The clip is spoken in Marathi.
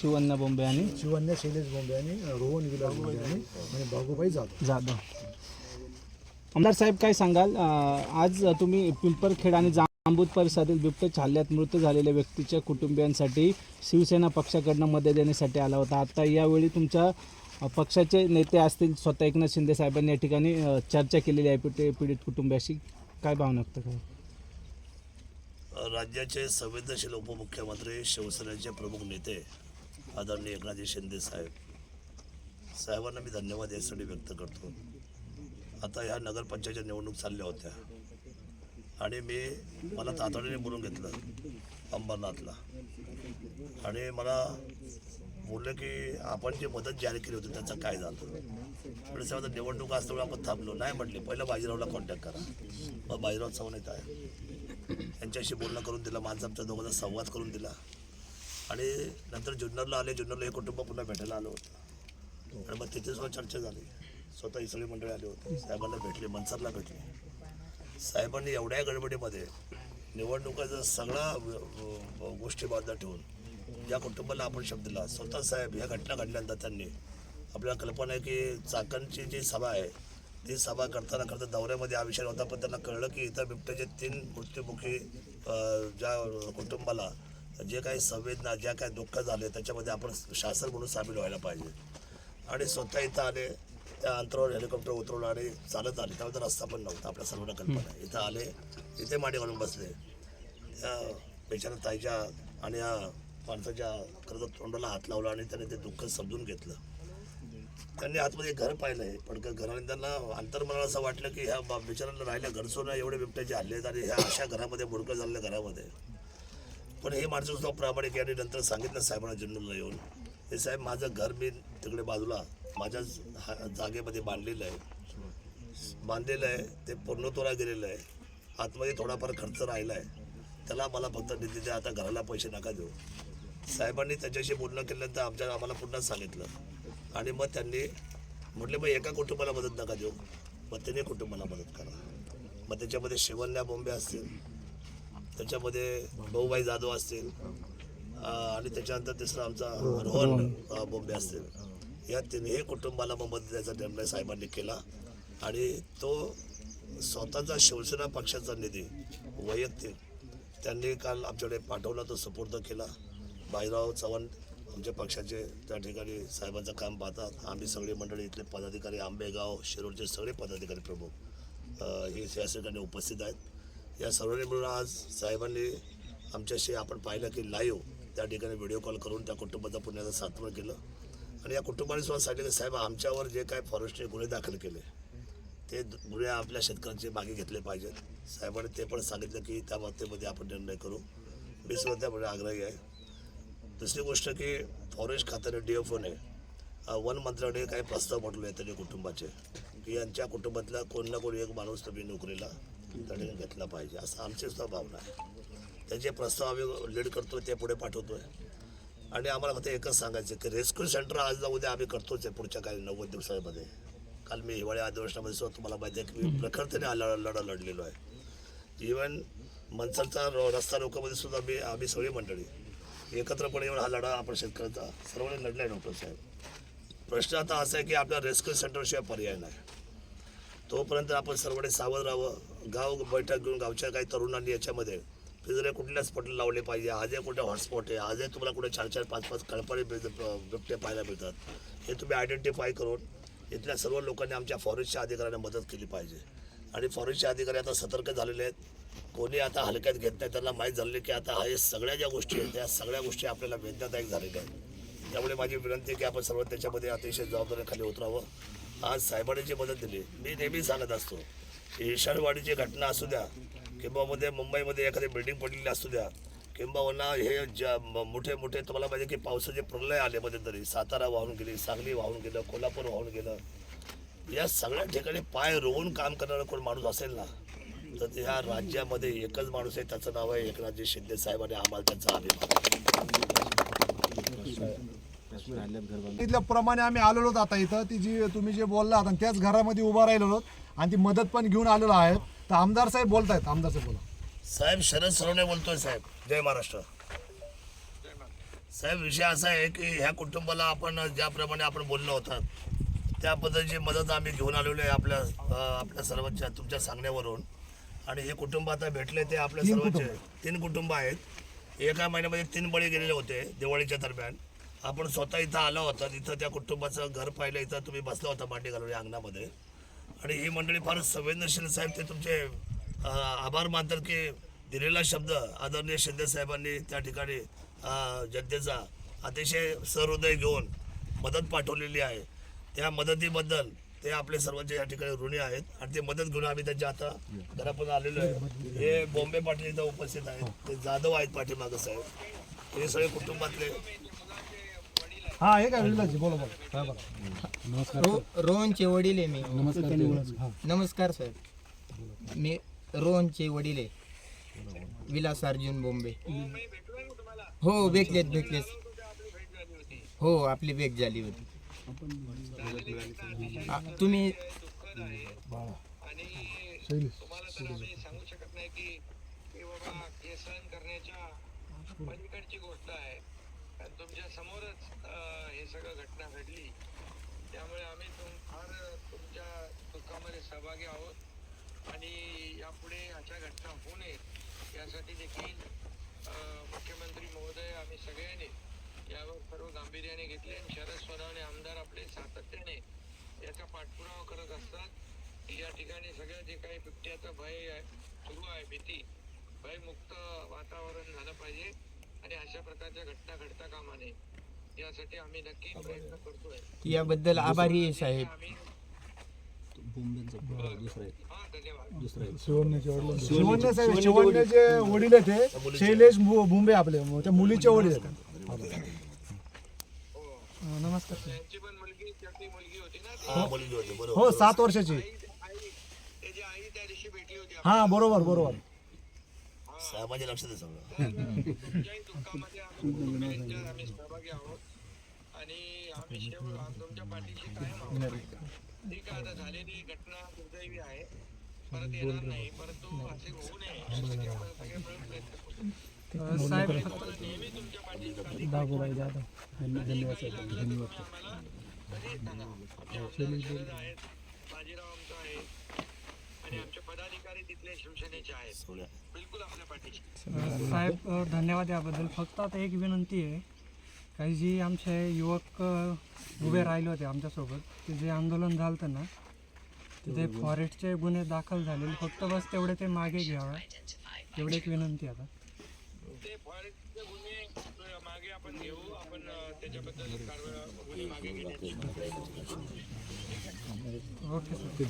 शिवण्णा बोंबे आणि शिवन्या शैलेश बोंबे आणि रोहन विलास बोंबे आणि आणि बागुबाई जाधव. जाधव. आमदार साहेब काय सांगाल? आज तुम्ही पिंपरखेड आणि जांबूत परिसरातील बिबट्याच्या हल्ल्यात मृत झालेल्या व्यक्तीच्या कुटुंबियांसाठी शिवसेना पक्षाकडनं मदत देण्यासाठी आला होता. आता यावेळी तुमच्या पक्षाचे नेते असतील स्वतः एकनाथ शिंदे साहेबांनी या ठिकाणी चर्चा केलेली आहे पीडित पीडित कुटुंबियाशी काय भावना व्यक्त काय राज्याचे संवेदनशील उपमुख्यमंत्री शिवसेनेचे प्रमुख नेते आदरणीय एकनाथजी शिंदे साहेब. साहेबांना मी धन्यवाद यासाठी व्यक्त करतो. आता ह्या नगरपंचायतच्या निवडणूक चालल्या होत्या. आणि मी मला तातडीने बोलून घेतलं अंबरनाथला. आणि मला बोललं की आपण जे मदत जाहीर केली होती त्याचं काय झालं म्हणजे साहेब निवडणूक असल्यामुळे आपण थांबलो. नाही म्हटले. पहिलं बाजीरावला कॉन्टॅक्ट करा. मग बाजीराव चव्हाण आहे. त्यांच्याशी बोलणं करून दिलं. माझा आमच्या दोघांचा संवाद करून दिला. आणि नंतर जुन्नरला आले. जुन्नरला हे कुटुंब पुन्हा भेटायला आलं होतं. आणि मग तिथे सुद्धा चर्चा झाली. स्वतः इसळे मंडळी आले होते. साहेबांना भेटले. मनसरला भेटले. साहेबांनी एवढ्या गडबडीमध्ये निवडणुकाचा सगळा गोष्टी बाजूला ठेवून या कुटुंबाला आपण शब्द दिला. स्वतः साहेब ह्या घटना घडल्यानंतर त्यांनी आपल्याला कल्पना आहे की चाकणची जी सभा आहे ती सभा करताना करता दौऱ्यामध्ये हा विषय होता पण त्यांना कळलं की इथं बिबट्याचे तीन मृत्युमुखी ज्या कुटुंबाला जे काही संवेदना ज्या काही दुःख झाले त्याच्यामध्ये आपण शासन म्हणून सामील व्हायला पाहिजे. आणि स्वतः इथं आले त्या अंतरावर हेलिकॉप्टर उतरवलं आणि चालत आले. त्यामध्ये रस्ता पण नव्हता आपल्या सर्वांना कल्पना आहे. इथं आले इथे माडी घालून बसले. त्या बेचारा ताईच्या आणि या माणसाच्या कर्ज तोंडाला हात लावला आणि त्याने ते दुःख समजून घेतलं. त्यांनी आतमध्ये घर पाहिलं आहे पण घराने त्यांना अंतर्मनाला असं वाटलं की ह्या बा- बिचारांना राहिल्या घर सोडणं एवढे बिबट्याचे हल्ले आहेत आणि ह्या अशा घरामध्ये मुडकं झालेल्या घरामध्ये. पण हे माणसं सुद्धा प्रामाणिक यांनी आणि नंतर सांगितलं साहेबांना जनरलला येऊन हे साहेब माझं घर मी तिकडे बाजूला माझ्या हा- जागेमध्ये बांधलेलं आहे. बांधलेलं आहे ते पूर्णतोरा गेलेलं आहे. आतमध्ये थोडाफार खर्च राहिला आहे त्याला मला फक्त निधी द्या आता घराला पैसे नका देऊ. साहेबांनी त्याच्याशी बोलणं केल्यानंतर आमच्या आम्हाला पुन्हा सांगितलं. आणि मग त्यांनी म्हटले मग एका कुटुंबाला मदत नका देऊ. मग तिने कुटुंबाला मदत करा. मग त्याच्यामध्ये शिवन्या बोंबे असतील त्याच्यामध्ये भाऊबाई जाधव असतील आणि त्याच्यानंतर तिसरा आमचा रोहन बॉम्बे बोंबे असतील. या तिन्ही कुटुंबाला मग मदत द्यायचा निर्णय साहेबांनी केला. आणि तो स्वतःचा शिवसेना पक्षाचा निधी वैयक्तिक त्यांनी काल आमच्याकडे पाठवला तो सुपूर्द केला. भाईराव चव्हाण आमच्या पक्षाचे त्या ठिकाणी साहेबांचं काम पाहतात. आम्ही सगळे मंडळी इथले पदाधिकारी आंबेगाव शिरूरचे सगळे पदाधिकारी प्रमुख हे या ठिकाणी उपस्थित आहेत. या सर्वांनी मिळून आज साहेबांनी आमच्याशी आपण पाहिलं की लाईव्ह त्या ठिकाणी व्हिडिओ कॉल करून त्या कुटुंबाचा पुण्याचं सात्वन केलं. आणि या कुटुंबाने सुद्धा सांगितलं की साहेब आमच्यावर जे काय फॉरेस्टने गुन्हे दाखल केले ते गुन्हे आपल्या शेतकऱ्यांचे मागे घेतले पाहिजेत. साहेबांनी ते पण सांगितलं की त्या बाबतीमध्ये आपण निर्णय करू. मी सुद्धा त्यामुळे आग्रही आहे. दुसरी गोष्ट की फॉरेस्ट खात्याने डी एफ ओने वन मंत्र्याने काही प्रस्ताव म्हटले आहेत त्याच्या कुटुंबाचे की यांच्या कुटुंबातला कोण ना कोणी एक माणूस तुम्ही नोकरीला त्या घेतला पाहिजे असं आमची सुद्धा भावना आहे. त्यांचे प्रस्ताव आम्ही लीड करतो ते पुढे पाठवतो आहे आणि आम्हाला फक्त एकच सांगायचं की रेस्क्यू सेंटर आज ना उद्या आम्ही करतोच आहे पुढच्या काही नव्वद दिवसामध्ये. काल मी हिवाळी अधिवेशनामध्ये सुद्धा तुम्हाला माहिती आहे की मी प्रखरतेने लढा लढलेलो आहे. इवन मनसरचा र- रस्ता रोकोमध्ये सुद्धा मी आम्ही सगळी मंडळी एकत्रपणे येऊन हा लढा आपण शेतकऱ्याचा सर्वांनी लढला आहे डॉक्टर साहेब. प्रश्न आता असा आहे की आपल्या रेस्क्यू सेंटरशिवाय पर्याय नाही. तोपर्यंत आपण सर्वांनी सावध राहावं. गाव बैठक घेऊन गावच्या काही तरुणांनी याच्यामध्ये पिंजरे कुठल्या स्पॉटला लावले पाहिजे. आजही कुठे हॉटस्पॉट आहे? आजही तुम्हाला कुठे चार चार पाच पाच कळपाडी बिबटे पाहायला मिळतात. हे तुम्ही आयडेंटिफाय करून इथल्या सर्व लोकांनी आमच्या फॉरेस्टच्या अधिकाऱ्यांना मदत केली पाहिजे. आणि फॉरेस्टचे अधिकारी आता सतर्क झालेले आहेत. कोणी आता हलक्यात घेत नाही त्यांना माहीत झाले की आता हे सगळ्या ज्या गोष्टी आहेत त्या सगळ्या गोष्टी आपल्याला वेदनादायक झालेल्या आहेत. त्यामुळे माझी विनंती आहे की आपण सर्व त्याच्यामध्ये अतिशय जबाबदारीखाली उतरावं. आज साहेबांनी जी मदत दिली मी नेहमी सांगत असतो ईशानवाडीची घटना असू द्या किंवा मध्ये मुंबईमध्ये एखादी बिल्डिंग पडलेली असू द्या किंबहुना हे ज्या मोठे मोठे तुम्हाला पाहिजे की पावसाचे प्रलय आले मध्ये तरी सातारा वाहून गेली सांगली वाहून गेलं कोल्हापूर वाहून गेलं या सगळ्या ठिकाणी पाय रोवून काम करणारा कोण माणूस असेल ना तर ते ह्या राज्यामध्ये एकच माणूस आहे त्याचं नाव आहे एकनाथजी शिंदे साहेब आणि आम्हाला त्यांचा अभिमान आहे. प्रमाणे आम्ही आलेलो आता इथं. ती जी तुम्ही जे बोलला आता त्याच घरामध्ये उभा राहिलो आहोत आणि ती मदत पण घेऊन आलेलो आहे. तर आमदार साहेब बोलतायत. आमदार साहेब बोला. साहेब शरद सरवणे बोलतोय साहेब. जय महाराष्ट्र. साहेब विषय असा आहे की ह्या कुटुंबाला आपण ज्याप्रमाणे आपण बोललो होतात त्या पद्धतीची मदत आम्ही घेऊन आलेलो आहे आपल्या आपल्या सर्वांच्या तुमच्या सांगण्यावरून. आणि हे कुटुंब आता भेटले ते आपल्या सर्वांचे तीन कुटुंब आहेत. एका महिन्यामध्ये तीन बळी गेलेले होते दिवाळीच्या दरम्यान. आपण स्वतः इथं आलो होता इथं त्या कुटुंबाचं घर पाहिलं इथं तुम्ही बसला होता मांडी घालून अंगणामध्ये. आणि ही मंडळी फार संवेदनशील साहेब ते तुमचे आभार मानतात की दिलेला शब्द आदरणीय शिंदे साहेबांनी त्या ठिकाणी जनतेचा अतिशय सहृदय घेऊन मदत पाठवलेली आहे. त्या मदतीबद्दल ते आपले सर्वांचे या ठिकाणी ऋणी आहेत. आणि ते मदत घेऊन आम्ही त्यांच्या आता घरापर्यंत आलेलो आहे. हे बॉम्बे पाटील इथं उपस्थित आहेत. ते जाधव आहेत पाठीमागं साहेब. हे सगळे कुटुंबातले. हा हे काय विलाजी बोला बोला. काय बोला? रो रोहनचे वडील आहे मी. नमस्कार सर मी रोहनचे वडील आहे. विलास अर्जुन बोंबे. हो भेटलेत भेटलेत. हो आपली भेट झाली होती. आ, तुम्ही आणि तुम्हाला तर आम्ही सांगू शकत नाही की की बाबा हे सहन करण्याच्या पलीकडची गोष्ट आहे आणि तुमच्या समोरच अं, हे सगळं घटना घडली त्यामुळे आम्ही तुम फार तुमच्या दुःखामध्ये सहभागी आहोत आणि यापुढे अशा घटना होऊ नयेत यासाठी देखील अं, मुख्यमंत्री महोदय आम्ही सगळ्यांनी यावर सर्व गांभीर्याने घेतले आणि शरद सोनवणे आमदार आपले सातत्याने याचा पाठपुरावा करत असतात. या ठिकाणी सगळं जे काही बिबट्याचं भय आहे सुरू आहे भीती भयमुक्त वातावरण झालं पाहिजे. आणि अशा प्रकारच्या घटना घडता कामा नये. यासाठी आम्ही नक्की प्रयत्न करतोय. याबद्दल आभारी आहे साहेब. हा शिवण्याचे वडील शिवण्य आहेत ते शैलेश बुंबे आपले. त्या मुलीचे वडील आहेत. नमस्कार त्यांची पण मुलगी त्याची मुलगी होती ना ती. हा मुलगी होती बरोबर. हो सात वर्षाची. आई त्याची आई त्या दिवशी भेटली होती हा बरोबर बरोबर. साहेबांचे लक्ष दे सगळं. तुमच्याही दुःखामध्ये आम्ही सहभागी आहोत. आणि आम्ही शेव आम- तुमच्या पाठीशी कायम आहोत. ठीक आहे आता झालेली घटना दुर्दैवी आहे. परत येणार नाही परंतु असे होऊ नये. यासाठी आपण सगळे मिळून प्रयत्न करू. साहेब बाजीराव आमचा आहे. आणि आमचे पदाधिकारी तिथले शिवसेनेचे आहेत. सोड्या. बिलकुल आपल्या पाठीशी. साहेब धन्यवाद याबद्दल. फक्त आता एक विनंती आहे काही जी आमचे युवक उभे राहिले होते आमच्यासोबत ते जे आंदोलन झालं होतं ना तिथे फॉरेस्टचे गुन्हे दाखल झालेले फक्त बस तेवढे ते मागे घ्यावा. एवढी एक विनंती आता ते फॉरेस्टचे गुन्हे अ, मागे आपण घेऊ आपण त्याच्याबद्दल कारवाई मागे घेण्याची ओके